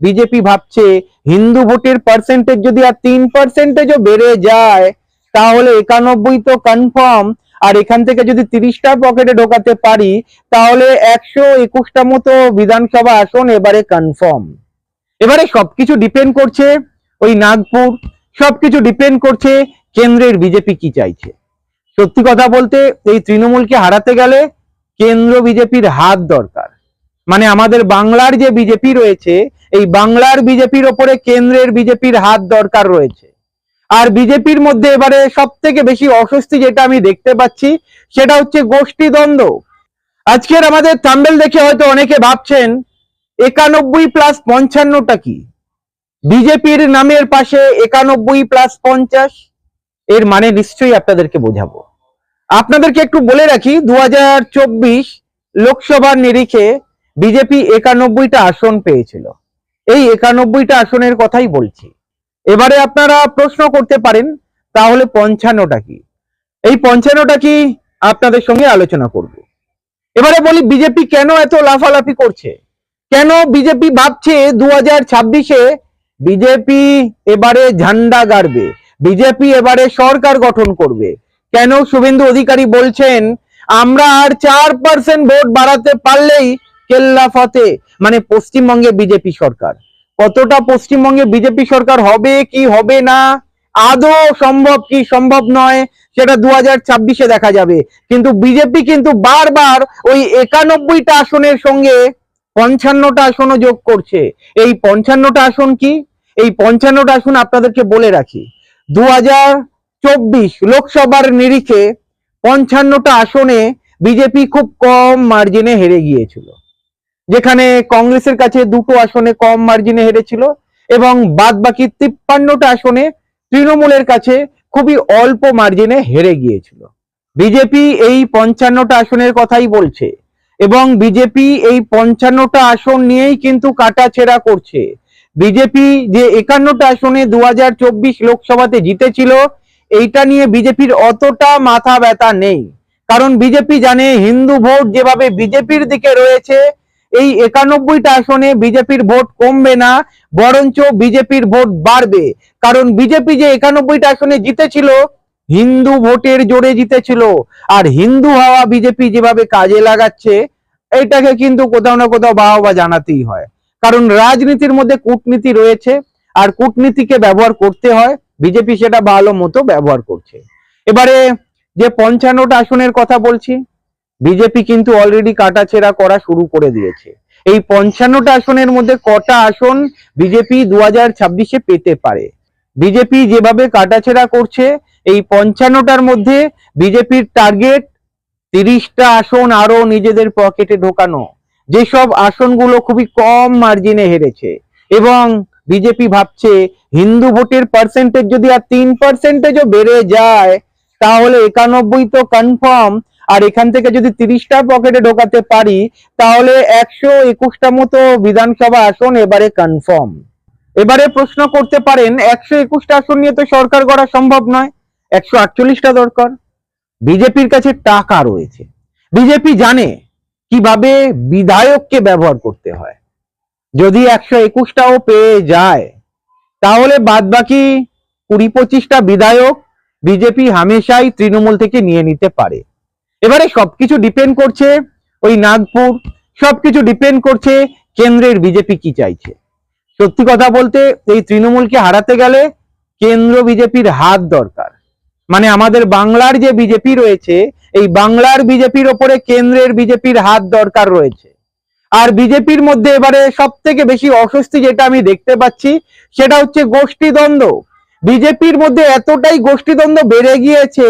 BJP ভাবছে, হিন্দু ভোটের percentage যদি আর তিন পার্সেন্টেজও বেড়ে যায়, তাহলে একানব্বই তো কনফার্ম আর এখান থেকে যদি তিরিশটা পকেটে ঢোকাতে পারি, তাহলে একশো একুশটা মতো বিধানসভা আসন এবারে কনফার্ম এবারে সবকিছু ডিপেন্ড করছে ওই নাগপুর, সবকিছু ডিপেন্ড করছে কেন্দ্রের বিজেপি কি চাইছে। সত্যি কথা বলতে, এই তৃণমূলকে হারাতে গেলে কেন্দ্র বিজেপির হাত দরকার। মানে আমাদের বাংলার যে বিজেপি রয়েছে, এই বাংলার বিজেপির ওপরে কেন্দ্রের বিজেপির হাত দরকার রয়েছে। আর বিজেপির মধ্যে এবারে সব থেকে বেশি অস্বস্তি যেটা আমি দেখতে পাচ্ছি, সেটা হচ্ছে গোষ্ঠী দ্বন্দ্ব। আজকের আমাদের থাম্বেল দেখে হয়তো অনেকে ভাবছেন, একানব্বই প্লাস পঞ্চান্নটা কি? বিজেপির নামের পাশে একানব্বই প্লাস পঞ্চাশ, এর মানে নিশ্চয়ই আপনাদেরকে বোঝাবো। আপনাদেরকে একটু বলে রাখি দু লোকসভার নিরিখে বিজেপি একানব্বইটা আসন পেয়েছিল। এই একানব্বইটা আসনের কথাই বলছি। এবারে আপনারা প্রশ্ন করতে পারেন, তাহলে পঞ্চান্নটা কি? এই পঞ্চান্নটা কি আপনাদের সঙ্গে আলোচনা করব। এবারে বলি বিজেপি কেন এত লাফালাফি করছে? কেন বিজেপি ভাবছে দু হাজার ছাব্বিশে বিজেপি এবারে ঝান্ডা গাড়বে? বিজেপি এবারে সরকার গঠন করবে? কেন শুভেন্দু অধিকারী বলছেন, আমরা আর চার পার্সেন্ট ভোট বাড়াতে পারলেই কেল্লা ফতে মানে পশ্চিমবঙ্গে বিজেপি সরকার। কতটা পশ্চিমবঙ্গে বিজেপি সরকার হবে, কি হবে না, আদৌ সম্ভব কি সম্ভব নয়, সেটা দু হাজার দেখা যাবে। কিন্তু বিজেপি কিন্তু বারবার ওই একানব্বইটা আসনের সঙ্গে পঞ্চান্নটা আসনও যোগ করছে। এই পঞ্চান্নটা আসন কি? এই পঞ্চান্নটা আসন আপনাদেরকে বলে রাখি। দু হাজার চব্বিশ লোকসভার নিরিখে পঞ্চান্নটা আসনে বিজেপি খুব কম মার্জিনে হেরে গিয়েছিল। যেখানে কংগ্রেসের কাছে দুটো আসনে কম মার্জিনে হেরেছিল এবং বাদ বাকি তিপ্পান্নটা আসনে তৃণমূলের কাছে খুবই অল্প মার্জিনে হেরে গিয়েছিল। বিজেপি এই পঞ্চান্নটা আসনের কথাই বলছে এবং বিজেপি এই পঞ্চান্নটা আসন নিয়েই কিন্তু কাটাছেড়া করছে। বিজেপি যে একান্নটা আসনে দু হাজার চব্বিশ লোকসভাতে জিতেছিল, এইটা নিয়ে বিজেপির অতটা মাথা ব্যথা নেই। কারণ বিজেপি জানে হিন্দু ভোট যেভাবে বিজেপির দিকে রয়েছে এই একানব্বইটা আসনে বিজেপির ভোট কমবে না, বরঞ্চ বিজেপির ভোট বাড়বে। কারণ বিজেপি যে একানব্বইটা আসনে জিতেছিল, হিন্দু ভোটের জোরে জিতেছিল। আর হিন্দু হওয়া বিজেপি যেভাবে কাজে লাগাচ্ছে, এইটাকে কিন্তু কোথাও না কোথাও বাহবা জানাতেই হয়। কারণ রাজনীতির মধ্যে কূটনীতি রয়েছে, আর কূটনীতিকে ব্যবহার করতে হয়, বিজেপি সেটা ভালো মতো ব্যবহার করছে। এবারে যে পঞ্চান্নটা আসনের কথা বলছি বিজেপি কিন্তু অলরেডি কাটাছেড়া করা শুরু করে দিয়েছে। এই পঞ্চান্নটা আসনের মধ্যে কটা আসন বিজেপি দু হাজার ছাব্বিশে পেতে পারে। বিজেপি যেভাবে কাটাছেড়া করছে, এই পঞ্চান্নটার মধ্যে বিজেপির টার্গেট তিরিশটা আসন আরও নিজেদের পকেটে ঢোকানো। যেসব আসনগুলো খুবই কম মার্জিনে হেরেছে। এবং বিজেপি ভাবছে, হিন্দু ভোটের পার্সেন্টেজ যদি আর তিন পার্সেন্টেজও বেড়ে যায়, তাহলে একানব্বই তো কনফার্ম আর এখান থেকে যদি তিরিশটা পকেটে ঢোকাতে পারি, তাহলে একশো একুশটা মতো বিধানসভা আসন এবারে কনফার্ম এবারে প্রশ্ন করতে পারেন, একশো একুশটা আসন নিয়ে তো সরকার করা সম্ভব নয়, একশো আটচল্লিশটা দরকার। বিজেপির কাছে টাকা রয়েছে। বিজেপি জানে কীভাবে বিধায়ককে ব্যবহার করতে হয়। যদি একশো একুশটাও পেয়ে যায়, তাহলে বাদ বাকি কুড়ি পঁচিশটা বিধায়ক বিজেপি হামেশাই তৃণমূল থেকে নিয়ে নিতে পারে। এবারে সবকিছু ডিপেন্ড করছে ওই নাগপুর, সবকিছু ডিপেন্ড করছে কেন্দ্রের বিজেপি কি চাইছে। সত্যি কথা বলতে এই তৃণমূলকে হারাতে গেলে কেন্দ্র বিজেপির হাত দরকার। মানে আমাদের বাংলার যে বিজেপি রয়েছে, এই বাংলার বিজেপির ওপরে কেন্দ্রের বিজেপির হাত দরকার রয়েছে। আর বিজেপির মধ্যে এবারে সব থেকে বেশি অস্বস্তি যেটা আমি দেখতে পাচ্ছি, সেটা হচ্ছে গোষ্ঠীদ্বন্দ্ব। বিজেপির মধ্যে এতটাই গোষ্ঠীদ্বন্দ্ব বেড়ে গিয়েছে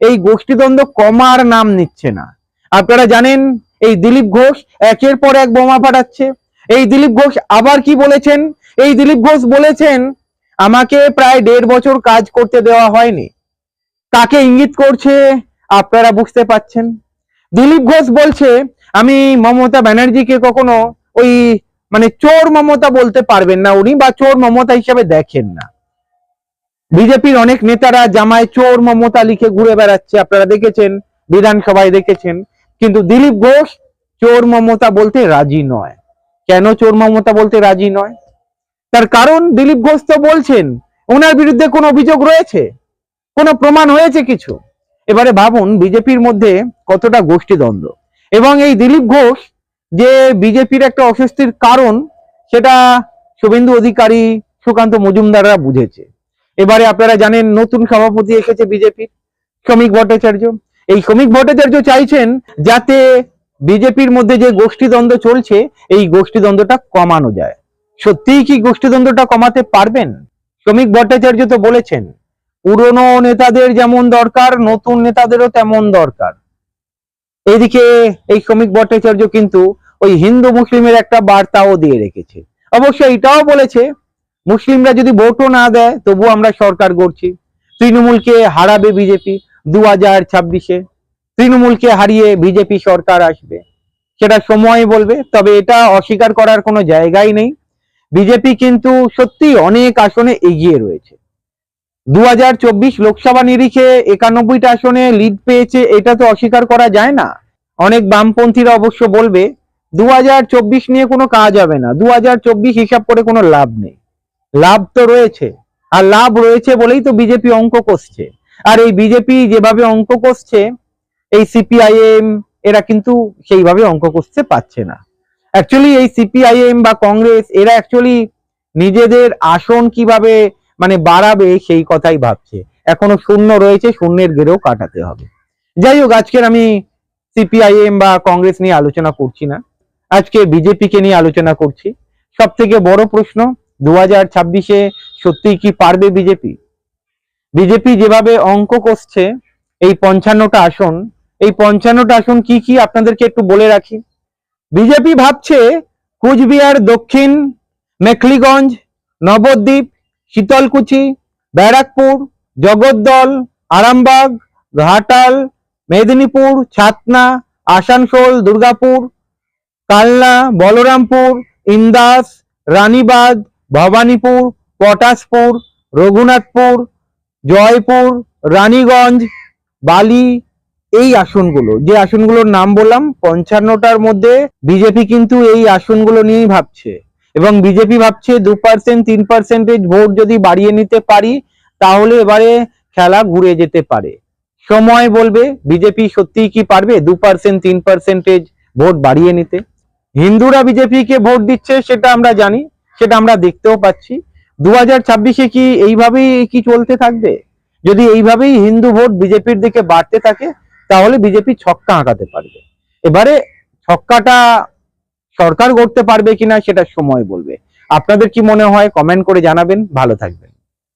এই গোষ্ঠীদ্বন্দ্ব কমার নাম নিচ্ছে না। আপনারা জানেন, এই দিলীপ ঘোষ একের পর এক বোমা ফাটাচ্ছে। এই দিলীপ ঘোষ আবার কি বলেছেন? এই দিলীপ ঘোষ বলেছেন, আমাকে প্রায় দেড় বছর কাজ করতে দেওয়া হয়নি। কাকে ইঙ্গিত করছে আপনারা বুঝতে পাচ্ছেন? দিলীপ ঘোষ বলছে, আমি মমতা ব্যানার্জিকে কখনো ওই মানে চোর মমতা বলতে পারবেন না উনি বা চোর মমতা হিসাবে দেখেন না। বিজেপির অনেক নেতারা জামায় চোর মমতা লিখে ঘুরে বেড়াচ্ছে, আপনারা দেখেছেন, বিধানসভায় দেখেছেন। কিন্তু দিলীপ ঘোষ চোর মমতা বলতে রাজি নয়। কেন চোর মমতা বলতে রাজি নয়? তার কারণ দিলীপ ঘোষ তো বলছেন, ওনার বিরুদ্ধে কোনো অভিযোগ রয়েছে? কোনো প্রমাণ হয়েছে কিছু? এবারে ভাবুন, বিজেপির মধ্যে কতটা গোষ্ঠীদ্বন্দ্ব। এবং এই দিলীপ ঘোষ যে বিজেপির একটা অস্বস্তির কারণ, সেটা শুভেন্দু অধিকারী সুকান্ত মজুমদাররা বুঝেছে। এবারে আপনারা জানেন নতুন সভাপতি এসেছে বিজেপির শ্রমিক ভট্টাচার্য। এই শ্রমিক ভট্টাচার্য চাইছেন যাতে বিজেপির মধ্যে যে গোষ্ঠীদ্বন্দ্ব চলছে, এই গোষ্ঠীদ্বন্দ্বটা কমানো যায়। সত্যিই কি গোষ্ঠীদ্বন্দ্বটা কমাতে পারবেন? শ্রমিক ভট্টাচার্য তো বলেছেন, পুরনো নেতাদের যেমন দরকার, নতুন নেতাদেরও তেমন দরকার। এদিকে এই শ্রমিক ভট্টাচার্য কিন্তু ওই হিন্দু মুসলিমের একটা বার্তাও দিয়ে রেখেছে। অবশ্য এটাও বলেছে মুসলিমরা যদি ভোটও না দেয় তবু আমরা সরকার গড়ছি। তৃণমূলকে হারাবে বিজেপি দু হাজার ছাব্বিশে। তৃণমূলকে হারিয়ে বিজেপি সরকার আসবে। সেটা সময় বলবে, তবে এটা অস্বীকার করার কোনো জায়গাই নেই। বিজেপি কিন্তু সত্যি অনেক আসনে এগিয়ে রয়েছে। দু হাজার চব্বিশ লোকসভা নিরিখে একানব্বইটা আসনে লিড পেয়েছে, এটা তো অস্বীকার করা যায় না। অনেক বামপন্থীরা অবশ্য বলবে, দু নিয়ে কোনো কাজ হবে না। দু হিসাব করে কোনো লাভ নেই। লাভ তো রয়েছে, আর লাভ রয়েছে বলেই তো বিজেপি অঙ্ক কষছে। আর এই বিজেপি যেভাবে অঙ্ক কষছে, এই সিপিআইএম, এরা কিন্তু সেইভাবে অঙ্ক কষতে পারছে না। অ্যাকচুয়ালি এই সিপিআইএম বা কংগ্রেস, এরা অ্যাকচুয়ালি নিজেদের আসন কীভাবে মানে বাড়াবে সেই কথাই ভাবছে। এখনও শূন্য রয়েছে, শূন্যের গেড়েও কাটাতে হবে। যাই হোক, আজকের আমি সিপিআইএম বা কংগ্রেস নিয়ে আলোচনা করছি না। আজকে বিজেপিকে নিয়ে আলোচনা করছি। সব থেকে বড় প্রশ্ন দু হাজার ছাব্বিশে সত্যি কি পারবে বিজেপি? বিজেপি যেভাবে অঙ্ক কষছে, এই পঞ্চান্নটা আসন, এই পঞ্চান্নটা আসন কি কি আপনাদেরকে একটু বলে রাখি। বিজেপি ভাবছে কুচবিহার, দক্ষিণ, মেখলিগঞ্জ, নবদ্বীপ, শীতলকুচি, ব্যারাকপুর, জগদ্দল, আরামবাগ, ঘাটাল, মেদিনীপুর, ছাতনা, আসানসোল, দুর্গাপুর, কালনা, বলরামপুর, ইন্দাস রানীবাঁধ ভবানীপুর, পটাশপুর, রঘুনাথপুর, জয়পুর, রানীগঞ্জ, বালি, এই আসনগুলো। যে আসনগুলোর নাম বললাম, পঞ্চান্নটার মধ্যে বিজেপি কিন্তু এই আসনগুলো নিয়েই ভাবছে। এবং বিজেপি ভাবছে দু পার্সেন্ট তিন পার্সেন্টেজ ভোট যদি বাড়িয়ে নিতে পারি, তাহলে এবারে খেলা ঘুরে যেতে পারে। সময় বলবে, বিজেপি সত্যিই কি পারবে দু পার্সেন্ট তিন পার্সেন্টেজ ভোট বাড়িয়ে নিতে? হিন্দুরা বিজেপিকে ভোট দিচ্ছে, সেটা আমরা জানি। সেটা আমরা দেখতেও পাচ্ছি। দু হাজার ছাব্বিশে কি এইভাবেই কি চলতে থাকবে? যদি এইভাবেই হিন্দু ভোট বিজেপির দিকে বাড়তে থাকে, তাহলে বিজেপি ছক্কা আঁকাতে পারবে। এবারে ছক্কাটা সরকার করতে পারবে কিনা সেটা সময় বলবে। আপনাদের কি মনে হয়? কমেন্ট করে জানাবেন। ভালো থাকবেন।